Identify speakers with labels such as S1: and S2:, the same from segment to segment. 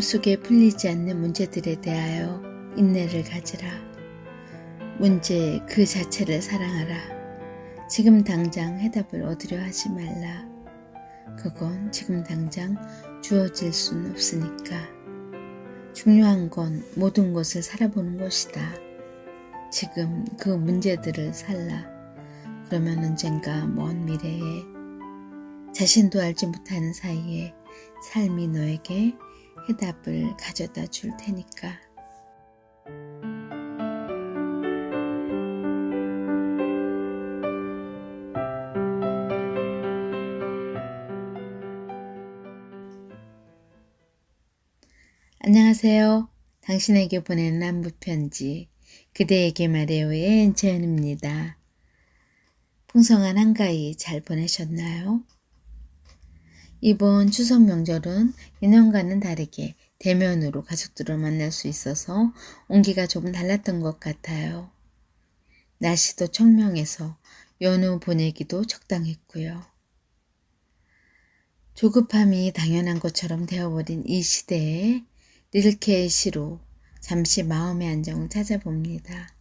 S1: 마음속에 풀리지 않는 문제들에 대하여 인내를 가지라. 문제 그 자체를 사랑하라. 지금 당장 해답을 얻으려 하지 말라. 그건 지금 당장 주어질 순 없으니까. 중요한 건 모든 것을 살아보는 것이다. 지금 그 문제들을 살라. 그러면 언젠가 먼 미래에 자신도 알지 못하는 사이에 삶이 너에게 해답을 가져다 줄 테니까. 안녕하세요. 당신에게 보낸 안부편지 그대에게 말해요의 엔채연입니다. 풍성한 한가위 잘 보내셨나요? 이번 추석 명절은 예년과는 다르게 대면으로 가족들을 만날 수 있어서 온기가 조금 달랐던 것 같아요. 날씨도 청명해서 연휴 보내기도 적당했고요. 조급함이 당연한 것처럼 되어버린 이 시대에 릴케의 시로 잠시 마음의 안정을 찾아봅니다.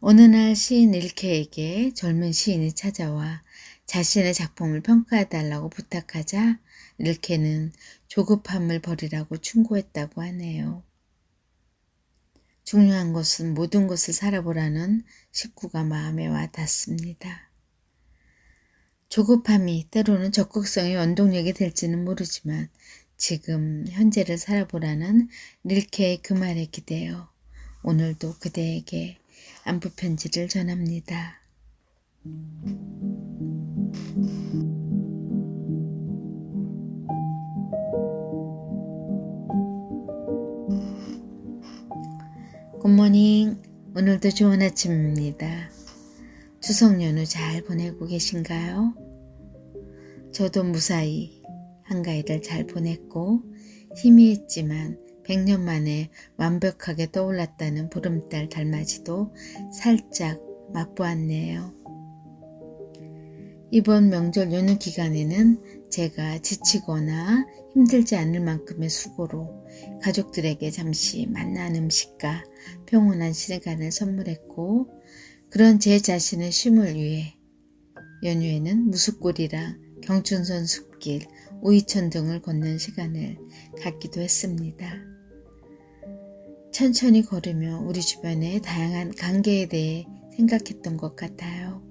S1: 어느 날 시인 릴케에게 젊은 시인이 찾아와 자신의 작품을 평가해 달라고 부탁하자 릴케는 조급함을 버리라고 충고했다고 하네요. 중요한 것은 모든 것을 살아보라는 식구가 마음에 와 닿습니다. 조급함이 때로는 적극성의 원동력이 될지는 모르지만 지금 현재를 살아보라는 릴케의 그 말에 기대어 오늘도 그대에게 안부 편지를 전합니다. 굿모닝. 오늘도 좋은 아침입니다. 추석 연휴 잘 보내고 계신가요? 저도 무사히 한가위를 잘 보냈고 희미했지만 100년 만에 완벽하게 떠올랐다는 보름달 달맞이도 살짝 맛보았네요. 이번 명절 연휴 기간에는 제가 지치거나 힘들지 않을 만큼의 수고로 가족들에게 잠시 맛난 음식과 평온한 시간을 선물했고 그런 제 자신의 쉼을 위해 연휴에는 무숫골이랑 경춘선 숲길, 우이천 등을 걷는 시간을 갖기도 했습니다. 천천히 걸으며 우리 주변의 다양한 관계에 대해 생각했던 것 같아요.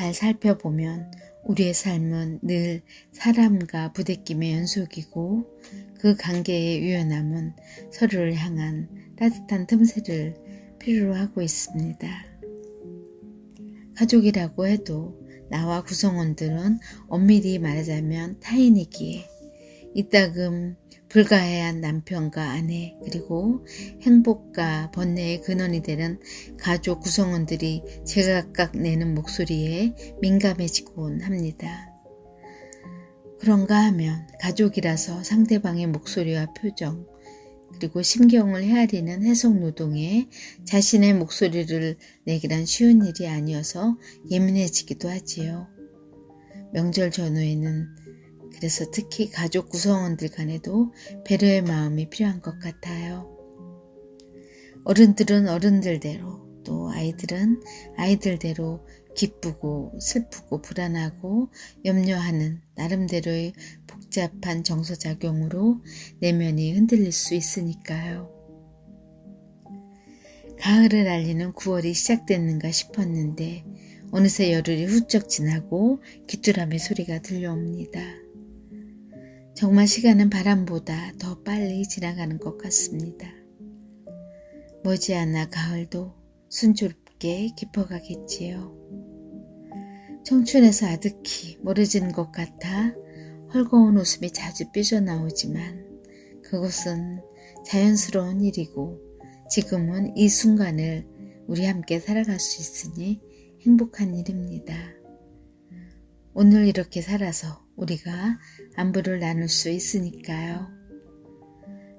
S1: 잘 살펴보면 우리의 삶은 늘 사람과 부대낌의 연속이고 그 관계의 유연함은 서로를 향한 따뜻한 틈새를 필요로 하고 있습니다. 가족이라고 해도 나와 구성원들은 엄밀히 말하자면 타인이기에 이따금 불가해한 남편과 아내 그리고 행복과 번뇌의 근원이 되는 가족 구성원들이 제각각 내는 목소리에 민감해지곤 합니다. 그런가 하면 가족이라서 상대방의 목소리와 표정 그리고 심경을 헤아리는 해석 노동에 자신의 목소리를 내기란 쉬운 일이 아니어서 예민해지기도 하지요. 명절 전후에는 그래서 특히 가족 구성원들 간에도 배려의 마음이 필요한 것 같아요. 어른들은 어른들대로 또 아이들은 아이들대로 기쁘고 슬프고 불안하고 염려하는 나름대로의 복잡한 정서작용으로 내면이 흔들릴 수 있으니까요. 가을을 알리는 9월이 시작됐는가 싶었는데 어느새 열흘이 훌쩍 지나고 귀뚜라미 소리가 들려옵니다. 정말 시간은 바람보다 더 빨리 지나가는 것 같습니다. 머지않아 가을도 순조롭게 깊어가겠지요. 청춘에서 아득히 멀어지는 것 같아 헐거운 웃음이 자주 삐져나오지만 그것은 자연스러운 일이고 지금은 이 순간을 우리 함께 살아갈 수 있으니 행복한 일입니다. 오늘 이렇게 살아서 우리가 안부를 나눌 수 있으니까요.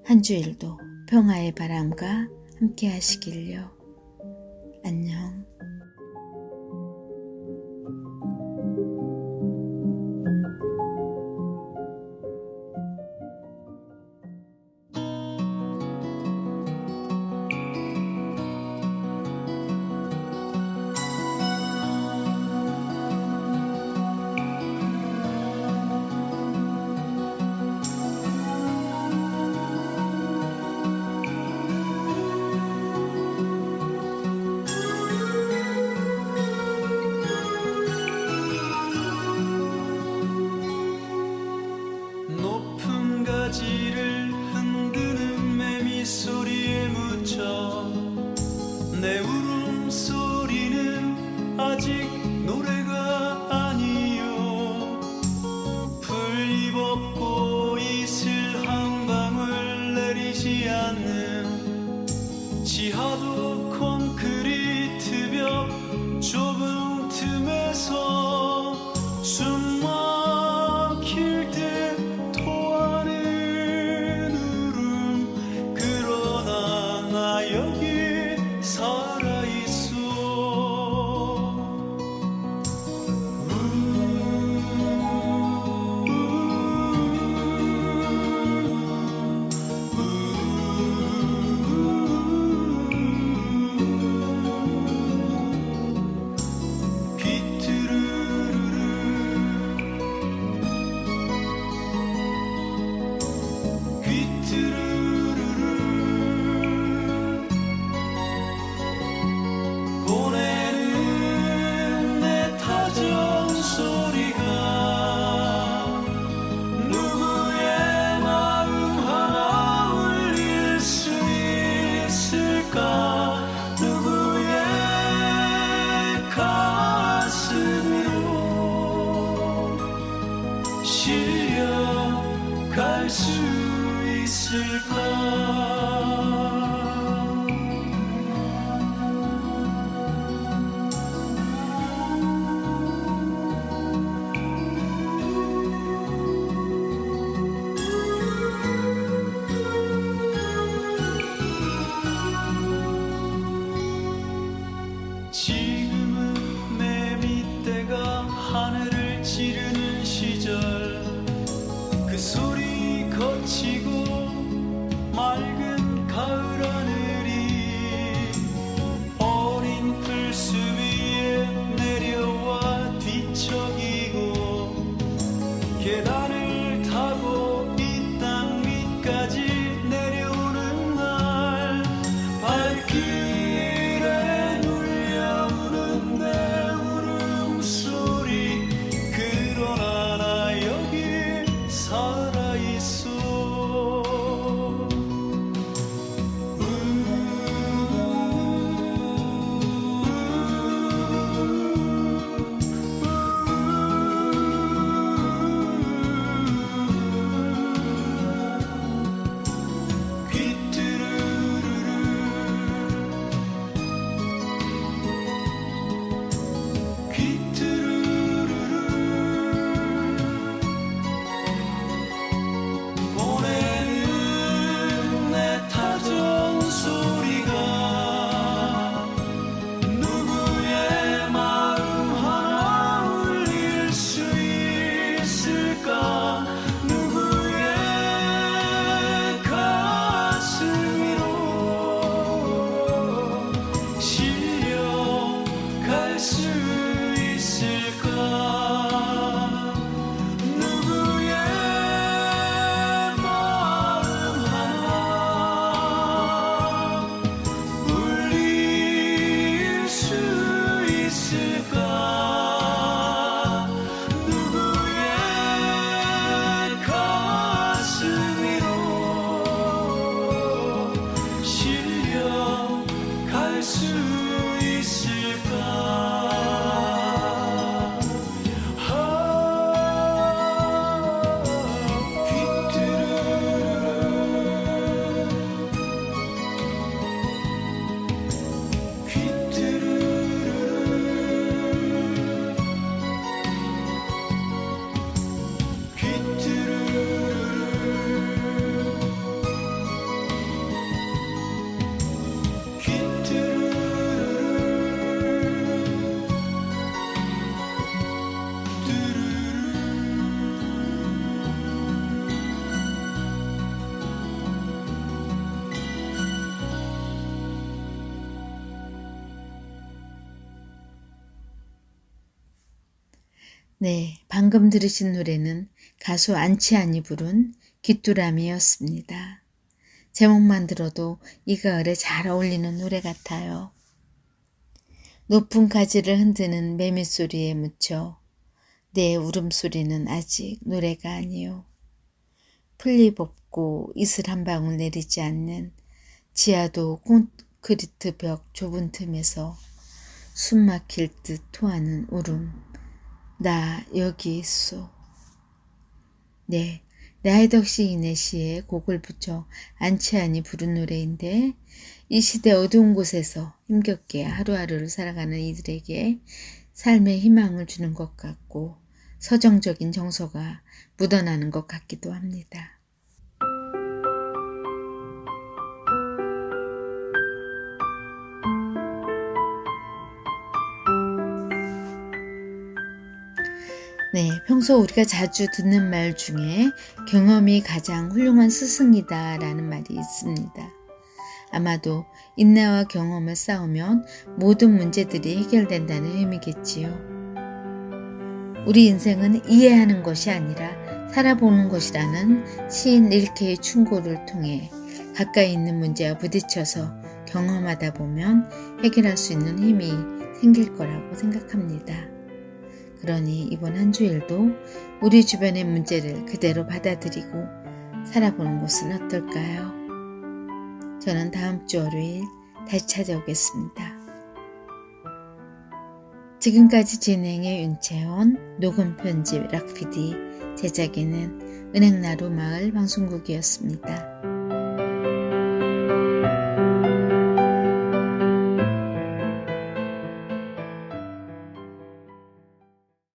S1: 한 주일도 평화의 바람과 함께 하시길요. 안녕.
S2: 소리 거치
S1: 네, 방금 들으신 노래는 가수 안치환이 부른 귀뚜라미였습니다. 제목만 들어도 이 가을에 잘 어울리는 노래 같아요. 높은 가지를 흔드는 매미 소리에 묻혀 내 울음소리는 아직 노래가 아니요. 풀잎 없고 이슬 한 방울 내리지 않는 지하도 콘크리트 벽 좁은 틈에서 숨 막힐 듯 토하는 울음. 나 여기 있어. 네, 라이덕 시인의 시에 곡을 붙여 안치환이 부른 노래인데 이 시대 어두운 곳에서 힘겹게 하루하루를 살아가는 이들에게 삶의 희망을 주는 것 같고 서정적인 정서가 묻어나는 것 같기도 합니다. 네, 평소 우리가 자주 듣는 말 중에 경험이 가장 훌륭한 스승이다 라는 말이 있습니다. 아마도 인내와 경험을 쌓으면 모든 문제들이 해결된다는 의미겠지요. 우리 인생은 이해하는 것이 아니라 살아보는 것이라는 시인 릴케의 충고를 통해 가까이 있는 문제와 부딪혀서 경험하다 보면 해결할 수 있는 힘이 생길 거라고 생각합니다. 그러니 이번 한 주일도 우리 주변의 문제를 그대로 받아들이고 살아보는 것은 어떨까요? 저는 다음 주 월요일 다시 찾아오겠습니다. 지금까지 진행의 윤채원, 녹음 편집 락피디, 제작에는 은행나루 마을 방송국이었습니다.